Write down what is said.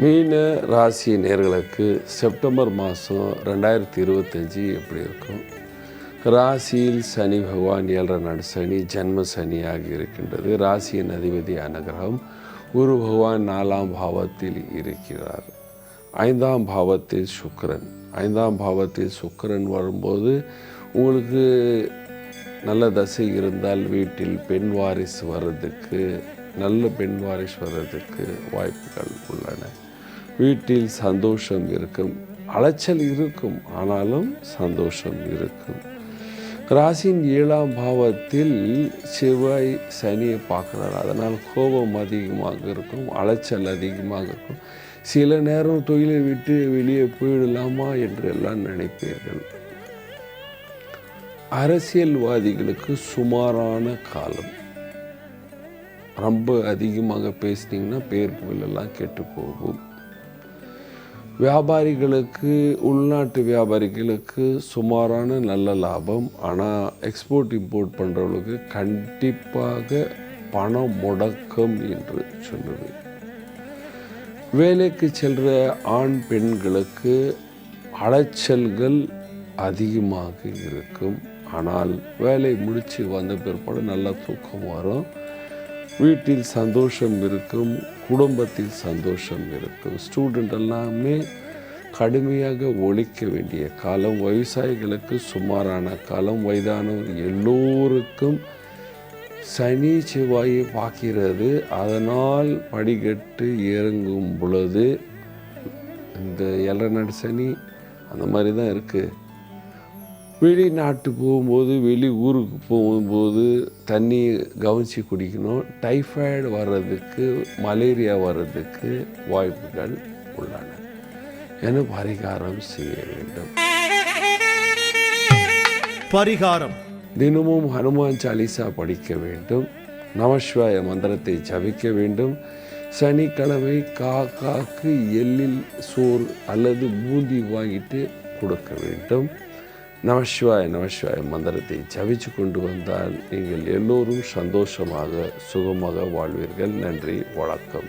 மீன ராசி நேர்களுக்கு செப்டம்பர் மாதம் ரெண்டாயிரத்தி இருபத்தஞ்சி எப்படி இருக்கும்? ராசியில் சனி பகவான் ஏழரை நாடு சனி ஜென்ம சனியாக இருக்கின்றது. ராசியின் அதிபதி அனுகிரகம் குரு பகவான் நாலாம் பாவத்தில் இருக்கிறார். ஐந்தாம் பாவத்தில் சுக்கரன். ஐந்தாம் பாவத்தில் சுக்கரன் வரும்போது உங்களுக்கு நல்ல தசை இருந்தால் வீட்டில் பெண் வாரிசு வர்றதுக்கு நல்ல பெண் வாரிசு வர்றதுக்கு வாய்ப்புகள் உள்ளன. வீட்டில் சந்தோஷம் இருக்கும் அலைச்சல் இருக்கும் ஆனாலும் சந்தோஷம் இருக்கும். ராசியின் ஏழாம் பாவத்தில் செவ்வாய் சனியை பார்க்குறாரு. அதனால் கோபம் அதிகமாக இருக்கும் அலைச்சல் அதிகமாக இருக்கும். சில நேரம் தொழிலை விட்டு வெளியே போயிடலாமா என்று எல்லாம் நினைப்பீர்கள். அரசியல்வாதிகளுக்கு சுமாரான காலம். ரொம்ப அதிகமாக பேசினீங்கன்னா பேர் புகழெல்லாம் கெட்டு போகும். வியாபாரிகளுக்கு உள்நாட்டு வியாபாரிகளுக்கு சுமாரான நல்ல லாபம். ஆனால் எக்ஸ்போர்ட் இம்போர்ட் பண்ணுறவங்களுக்கு கண்டிப்பாக பணம் முடக்கம் என்று சொல்லுவேன். வேலைக்கு செல்கிற ஆண் பெண்களுக்கு அலைச்சல்கள் அதிகமாக இருக்கும். ஆனால் வேலை முடித்து வந்த பிற்பாடு நல்லா தூக்கம் வரும். வீட்டில் சந்தோஷம் இருக்கும் குடும்பத்தில் சந்தோஷம் இருக்கும். ஸ்டூடெண்ட் எல்லாமே கடுமையாக ஒழிக்க வேண்டிய காலம் விவசாயிகளுக்கு சுமாரான காலம் வயதானவர் எல்லோருக்கும் சனி செவ்வாயை பார்க்கிறது. அதனால் படிக்கட்டு இறங்கும் பொழுது இந்த எல்லநாடு சனி அந்த மாதிரி தான் இருக்குது வெளிநாட்டு போகும்போது வெளி ஊருக்கு போகும்போது தண்ணி கவனித்து குடிக்கணும். டைஃபாய்டு வர்றதுக்கு மலேரியா வர்றதுக்கு வாய்ப்புகள் உள்ளன. என பரிகாரம் செய்ய வேண்டும். பரிகாரம். தினமும் ஹனுமான் சாலிசா படிக்க வேண்டும். நமசிவாய மந்திரத்தை ஜபிக்க வேண்டும். சனிக்கிழமை காக்காக்கு எள்ளில் சோறு அல்லது பூந்தி வாங்கிட்டு கொடுக்க வேண்டும். நமசிவாய நமசிவாய மந்திரத்தை ஜபிச்சு கொண்டு வந்தால் நீங்கள் எல்லோரும் சந்தோஷமாக சுகமாக வாழ்வீர்கள். நன்றி வணக்கம்.